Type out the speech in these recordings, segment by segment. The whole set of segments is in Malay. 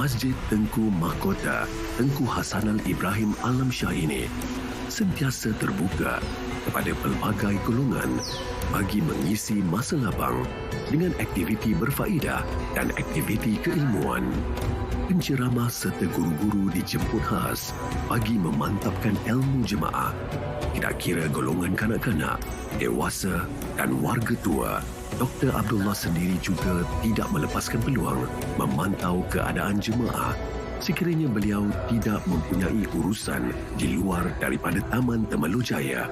Masjid Tengku Mahkota Tengku Hasanal Ibrahim Alam Shah ini sentiasa terbuka kepada pelbagai golongan bagi mengisi masa lapang dengan aktiviti berfaedah dan aktiviti keilmuan. Penceramah serta guru-guru dijemput khas bagi memantapkan ilmu jemaah. Tidak kira golongan kanak-kanak, dewasa dan warga tua, Dr. Abdullah sendiri juga tidak melepaskan peluang memantau keadaan jemaah sekiranya beliau tidak mempunyai urusan di luar daripada Taman Temelujaya.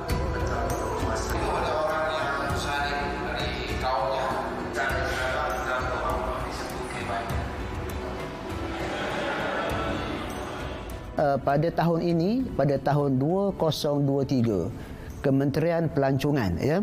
Uh, pada tahun ini pada tahun 2023 Kementerian Pelancongan ya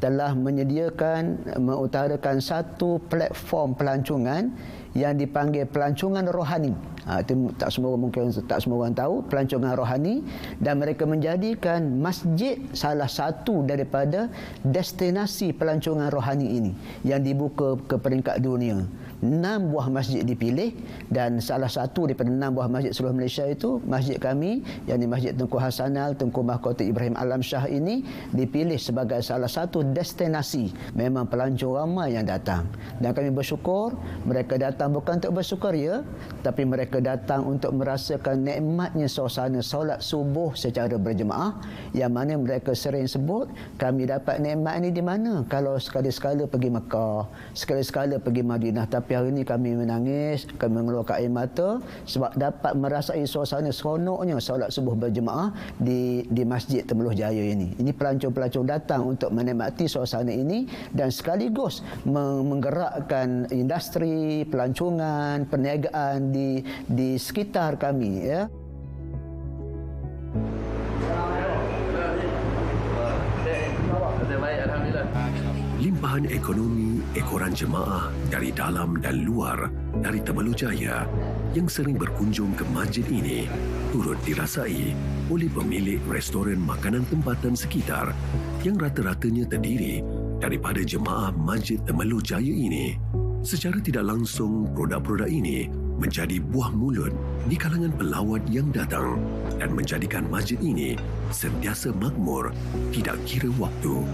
telah menyediakan mengutarakan satu platform pelancongan yang dipanggil pelancongan rohani. Ha, itu tak semua orang mungkin tak semua orang tahu pelancongan rohani dan mereka menjadikan masjid salah satu daripada destinasi pelancongan rohani ini yang dibuka ke peringkat dunia. Enam buah masjid dipilih dan salah satu daripada enam buah masjid seluruh Malaysia itu masjid kami yang di Masjid Tengku Hasanal Tengku Mahkota Ibrahim Alam Shah ini dipilih sebagai salah satu destinasi memang pelancong ramai yang datang dan kami bersyukur mereka datang bukan untuk bersyukur ya. Tapi mereka datang untuk merasakan nikmatnya suasana solat subuh secara berjemaah. Yang mana mereka sering sebut kami dapat nikmat ini di mana? Kalau sekali-sekala pergi Mekah sekali-sekala pergi Madinah. Tapi hari ini kami menangis, kami mengeluarkan air mata sebab dapat merasai suasana seronoknya solat subuh berjemaah di di Masjid Temeluh Jaya ini. Ini pelancong-pelancong datang untuk menikmati suasana ini dan sekaligus menggerakkan industri pelancongan, perniagaan di di sekitar kami ya. Limpahan ekonomi ekoran jemaah dari dalam dan luar dari Temelujaya yang sering berkunjung ke masjid ini turut dirasai oleh pemilik restoran makanan tempatan sekitar yang rata-ratanya terdiri daripada jemaah Masjid Temelujaya ini. Secara tidak langsung, produk-produk ini menjadi buah mulut di kalangan pelawat yang datang dan menjadikan masjid ini sentiasa makmur tidak kira waktu.